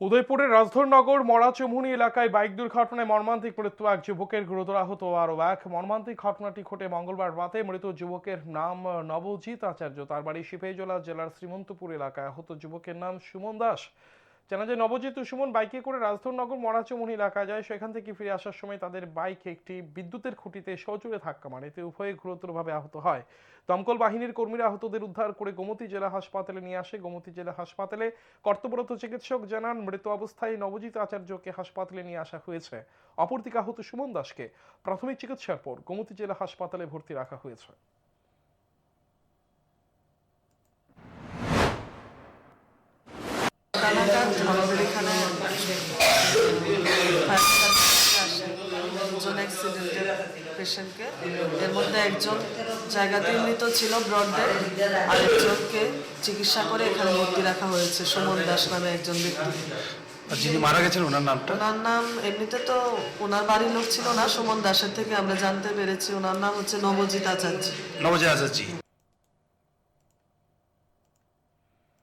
উদয়পুরের রাজধরনগর মরাচমুনি এলাকায় বাইক দুর্ঘটনায় মর্মান্তিক মৃত্যু। এক যুবকের গুরুতর আহত আরও এক। মর্মান্তিক ঘটনাটি ঘটে মঙ্গলবার রাতে। মৃত যুবকের নাম নবজিৎ আচার্য। তার বাড়ি সিপাহীজলা জেলার শ্রীমন্তপুর এলাকায় আহত যুবকের নাম সুমন দাস। জানা যায়, নবজিৎ সুমন বাইকে করে রাজধরনগর মরাচমুনি এলাকায় যায়। সেখান থেকে ফিরে আসার সময় তাদের বাইক একটি বিদ্যুতের খুঁটিতে সজোরে ধাক্কা মারে। এতে উভয়ে গুরুতরভাবে আহত হয়। দমকল বাহিনীর কর্মীরা আহতদের উদ্ধার করে গোমতী জেলা হাসপাতালে নিয়ে আসে। গোমতী জেলা হাসপাতালে কর্তব্যরত চিকিৎসক জানান, মৃত অবস্থায় নবজিৎ আচার্যকে হাসপাতালে নিয়ে আসা হয়েছে। অপরদিকে আহত সুমন দাসকে প্রাথমিক চিকিৎসার পর গোমতী জেলা হাসপাতালে ভর্তি রাখা হয়েছে। নাগাদ আমাদের এখানে দুজন অ্যাক্সিডেন্টের পেশেন্টকে এর মধ্যে একজন জায়গাতেই মৃত ছিল ব্রডডে আরেকজনকে চিকিৎসা করে এখানে ভর্তি রাখা হয়েছে সুমন দাস নামে একজন ব্যক্তি। যিনি মারা গেছেন ওনার নামটা? ওনার নাম এমনিতে তো ওনার বাড়ির লোক ছিল না সুমন দাসের থেকে আমরা জানতে পেরেছি। ওনার নাম হচ্ছে নবজিৎ আচার্য। নবজয় আচার্যি।